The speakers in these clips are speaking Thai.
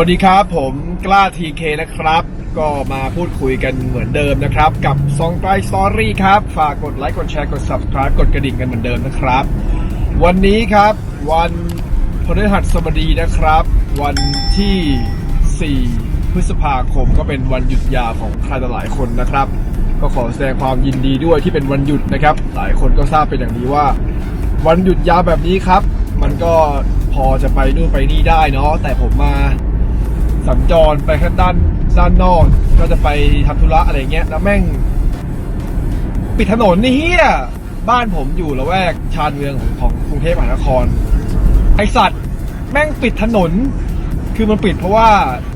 วัสดีครับ ผมกล้าทีเคนะครับ ก็มาพูดคุยกันเหมือนเดิมนะครับ กับซองไกลสตอรี่ครับ ฝากกดไลค์กดแชร์กด subscribe กดกระดิ่งกันเหมือนเดิมนะครับ วันนี้ครับ วันพฤหัสบดีนะครับ วันที่ 4 พฤษภาคมก็เป็นวันหยุดยาวของใครหลายคนนะครับ ก็ขอแสดงความยินดีด้วยที่เป็นวันหยุดนะครับ หลายคนก็ทราบเป็นอย่างดีว่า วันหยุดยาวแบบนี้ครับ มันก็พอจะไปนู่นไปนี่ได้เนาะแต่ผมมา สัญจรไปข้างด้านด้านนอก ก็จะไปทำธุระอะไรเงี้ย แล้วแม่ง ปิดถนนนี่เฮียบ้านผมอยู่ละแวกชานเมืองของของกรุงเทพมหานคร ไอสัตว์ แม่งปิดถนน คือมันปิดเพราะว่า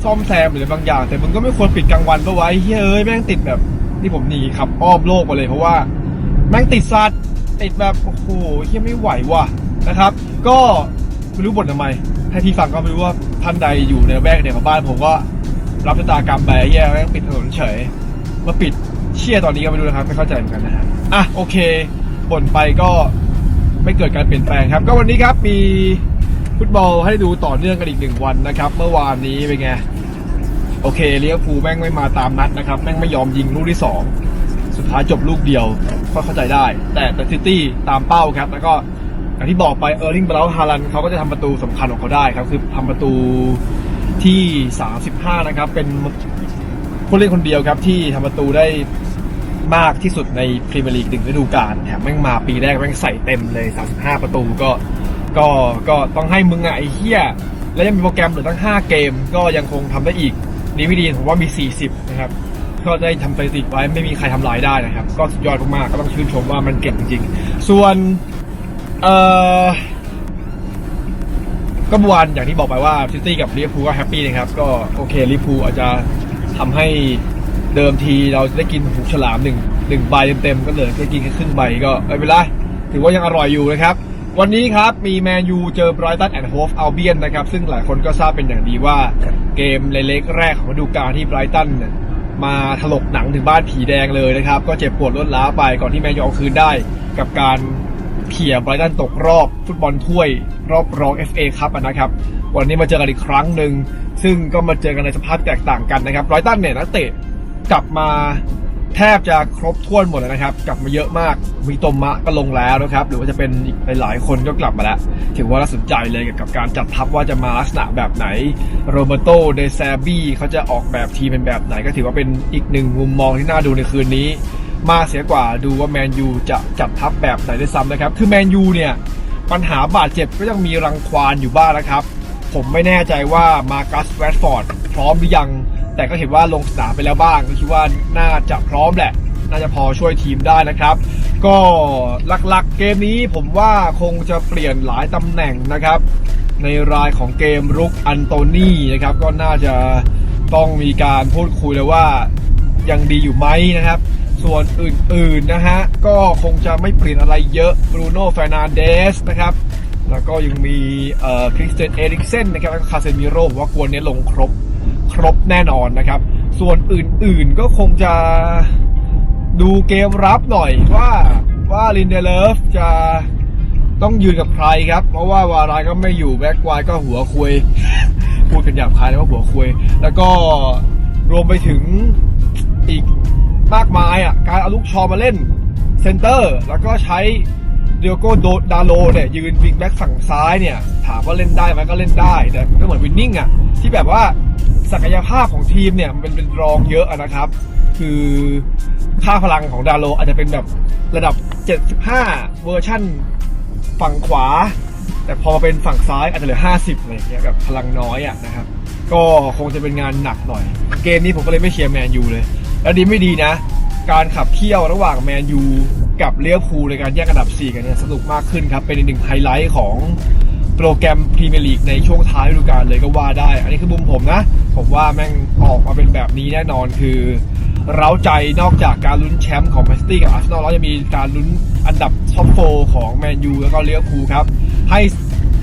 ซ่อมแซมหรือบางอย่าง แต่มึงก็ไม่ควรปิดกลางวันปะไว้เฮ้ยเอ้ยแม่งติดแบบนี่ผมหนีขับอ้อมโลกมาเลยเพราะว่าแม่งติดสัตว์ติดแบบโอ้โหเฮียไม่ไหวว่ะนะครับ ก็ไม่รู้บ่นทำไมให้ที่ฟังก็ไม่รู้ว่า ท่านใดอยู่ในแวกเดียวกับบ้านผมก็รับชะตากรรมไปแย่แม่งปิดถนนเฉยมาปิดเชี่ยตอนนี้ก็ไม่รู้นะครับไม่เข้าใจเหมือนกันนะฮะอะโอเคบ่นไปก็ไม่เกิดการเปลี่ยนแปลงครับ ก็วันนี้ครับมีฟุตบอลให้ดูต่อเนื่องกันอีกหนึ่งวันนะครับ เมื่อวานนี้เป็นไงโอเคเลี้ยวภูแม่งไม่มาตามนัดนะครับ แม่งไม่ยอมยิงลูกที่สองสุดท้ายจบลูกเดียวก็เข้าใจได้ แต่แต่ซิตี้ตามเป้าครับ แล้วก็ อย่างที่บอกไปเออร์ลิงเบลฮาลันเขาก็จะทำประตูสำคัญของเขาได้ครับ คือทำประตูที่ 35 นะครับ เป็นผู้เล่นคนเดียวครับที่ทำประตูได้มากที่สุดในพรีเมียร์ลีกหนึ่งฤดูกาลแถมแม่งมาปีแรกแม่งใส่เต็มเลย 35 ประตูก็ก็ก็ต้องให้มึงอะไอ้เหี้ยแล้วยังมีโปรแกรมเหลือตั้ง 5 เกม ก็ยังคงทำได้อีกดีไม่ดีผมว่ามี 40 นะครับ ก็ได้ทำสถิติไว้ไม่มีใครทำลายได้นะครับ ก็สุดยอดมากๆก็ต้องชื่นชมว่ามันเก่งจริงๆ ส่วน เอ่อก็เมื่อวานอย่างที่บอกไปว่าซิตี้กับลิเวอร์พูลก็แฮปปี้นะครับ ก็โอเคลิเวอร์พูลอาจจะทำให้เดิมทีเราจะได้กินหูฉลามหนึ่งหนึ่งใบเต็มๆ ก็เหลือแค่กินแค่ครึ่งใบก็ไม่เป็นไรถือว่ายังอร่อยอยู่นะครับ วันนี้ครับมีแมนยูเจอไบรตันแอนด์โฮฟอัลเบียนนะครับ ซึ่งหลายคนก็ทราบเป็นอย่างดีว่าเกมเล็กๆแรกของฤดูกาลที่ไบรตันมาถลกหนังถึงบ้านผีแดงเลยนะครับ ก็เจ็บปวดรวดร้าไปก่อนที่แมนยูเอาคืนได้กับการ เขี่ยไบรตันตกรอบฟุตบอลถ้วย รอบรอง FA ครับนะครับ วันนี้มาเจอกันอีกครั้งหนึ่ง ซึ่งก็มาเจอกันในสภาพแตกต่างกันนะครับไบรตันเนี่ยนักเตะกลับมาแทบจะครบถ้วนหมดแล้วนะครับ กลับมาเยอะมากมีตมมะก็ลงแล้วนะครับ หรือว่าจะเป็นอีกหลายๆคนก็กลับมาแล้ว ถือว่าน่าสนใจเลยกับการจัดทัพว่าจะมาลักษณะแบบไหนโรเบโตเดซาบี้เขาจะออกแบบทีมเป็นแบบไหน ก็ถือว่าเป็นอีกหนึ่งมุมมองที่น่าดูในคืนนี้ มาเสียกว่าดูว่าแมนยูจะจัดทัพแบบไหนได้ซ้ำนะครับ คือแมนยูเนี่ยปัญหาบาดเจ็บก็ยังมีรังควานอยู่บ้างนะครับ ผมไม่แน่ใจว่ามาร์กัสแรดฟอร์ดพร้อมหรือยัง แต่ก็เห็นว่าลงสนามไปแล้วบ้างก็คิดว่าน่าจะพร้อมแหละ น่าจะพอช่วยทีมได้นะครับ ก็หลักๆเกมนี้ผมว่าคงจะเปลี่ยนหลายตำแหน่งนะครับ ในรายของเกมรุกอันโตนี่นะครับก็น่าจะต้องมีการพูดคุยแล้วว่ายังดีอยู่ไหมนะครับ ส่วนอื่นๆนะฮะ ก็คงจะไม่เปลี่ยนอะไรเยอะบรูโน่ฟ r น a นเดสนะครับแล้วก็ยังมีคริสเตนเอริกเซนนะครับแล้วก็คาเซมิโร่ว่ากวนเนี้ยลงครบครบแน่นอนนะครับ ส่วนอื่นๆก็คงจะดูเกมรับหน่อยว่าว่าลินเดเลฟจะต้องยืนกับใครครับ เพราะว่าวารายก็ไม่อยู่แบ็กไวก็หัวคุย พูดกันหยาบคายเลยว่าหัวคุย แล้วก็รวมไปถึงอีก มากมายอะการเอาลูกชอมาเล่นเซนเตอร์ แล้วก็ใช้เดียโกโดดาโลเนี่ยยืนวิงแบ็กฝั่งซ้ายเนี่ย ถามว่าเล่นได้ไหมก็เล่นได้แต่ก็เหมือนวินนิ่งอะที่แบบว่าศักยภาพของทีมเนี่ยมันเป็นรองเยอะนะครับ คือค่าพลังของดาโลอาจจะเป็นแบบระดับ 75 เวอร์ชั่นฝั่งขวา แต่พอมาเป็นฝั่งซ้ายอาจจะเหลือ 50อะไรอย่างเงี้ยแบบพลังน้อยอะนะครับ ก็คงจะเป็นงานหนักหน่อย เกมนี้ผมก็เลยไม่เชียร์แมนยูเลย แล้วดีไม่ดีนะ การขับเคี่ยวระหว่างแมนยูกับเลี้ยวภูในการแย่งอันดับ 4 กันเนี่ยสนุกมากขึ้นครับ เป็นอีกหนึ่งไฮไลท์ของโปรแกรมพรีเมียร์ลีกในช่วงท้ายฤดูกาลเลยก็ว่าได้ อันนี้คือมุมผมนะ ผมว่าแม่งออกมาเป็นแบบนี้แน่นอนคือเร้าใจนอกจากการลุ้นแชมป์ของแมนซิตี้กับอาร์เซนอลแล้วจะมีการลุ้นอันดับท็อปโฟของแมนยูแล้วก็เลี้ยวภูครับ ให้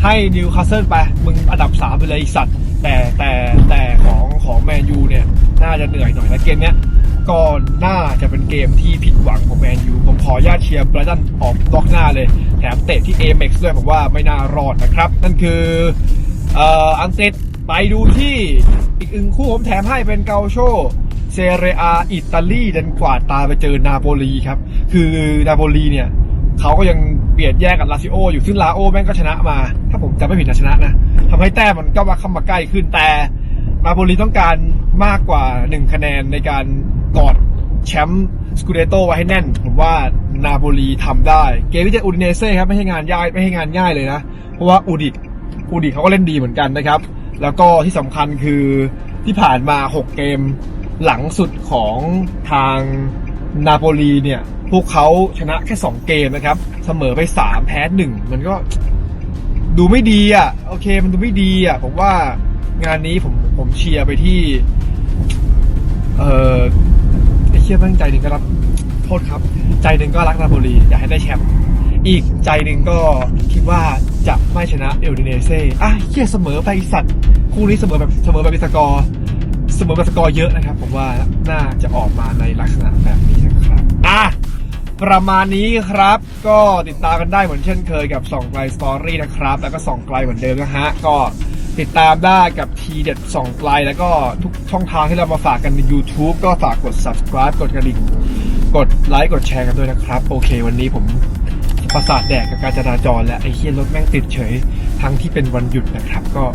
ให้นิวคาสเซิลไป มึงอันดับ3ไปเลยสัตว์ แต่แต่แต่ของของแมนยูเนี่ย น่าจะเหนื่อยหน่อยและเกมเนี้ย ก็น่าจะเป็นเกมที่ผิดหวังของแมนยูผมขอญาตเชียร์ไบรตันออกล็อกหน้าเลย แถมเตะที่ a อ e x ด้วยผมว่าไม่น่ารอดนะครับ นั่นคืออังกฤษไปดูที่อีกอึงคู่ผมแถมให้เป็นเกาโชเซเรียอิตาลีดันกวาดตาไปเจอนาโปลีครับ คือนาโปลีเนี่ยเขาก็ยังเบียดแย่งกับลาซิโออยู่ซึ่งลาโอแม่งก็ชนะมา ถ้าผมจำไม่ผิดนะชนะนะทำให้แต้มมันก็ว่าเข้ามาใกล้ขึ้นแต่นาโปลีต้องการมากกว่า 1 คะแนนในการ กอดแชมป์สกูเดโตไว้ให้แน่น ผมว่านาโปลีทำได้ เกมที่เจะอูดิเนเซ่ครับไม่ให้งานยากไม่ให้งานง่ายเลยนะ เพราะว่าอูดิอูดิเขาก็เล่นดีเหมือนกันนะครับ แล้วก็ที่สำคัญคือที่ผ่านมา 6 เกมหลังสุดของทางนาโปลีเนี่ย พวกเขาชนะแค่ 2 เกมนะครับ เสมอไป 3 แพ้ 1 มันก็ดูไม่ดีอะ โอเค มันดูไม่ดีอะ ผมว่างานนี้ผมผมเชียร์ไปที่ เออ เชี่ยแม่งใจหนึ่งก็รับโทษครับ ใจหนึ่งก็รักนาโปลีอยากให้ได้แชมป์อีกใจหนึ่งก็คิดว่าจะไม่ชนะเอลดิเนเซ่อะเชี่ยเสมอไปสัตว์คู่นี้เสมอแบบเสมอแบบเป็นสกอร์เสมอแบบสกอร์เยอะนะครับ ผมว่าน่าจะออกมาในลักษณะแบบนี้นะครับอะประมาณนี้ครับ ก็ติดตามกันได้เหมือนเช่นเคยกับส่องไกลสตอรี่นะครับ แล้วก็ส่องไกลเหมือนเดิมนะฮะ ก็ ติดตามได้กับทีเด็ดส่องไกลแล้วก็ทุกช่องทางที่เรามาฝากกันใน YouTube ก็ฝากกด subscribe กดกระดิ่ง กดไลค์กดแชร์กันด้วยนะครับ โอเค วันนี้ผมประสาทแดกกับการจราจรและไอ้เคียรถแม่งติดเฉย ทั้งที่เป็นวันหยุดนะครับก็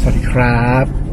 สวัสดีครับ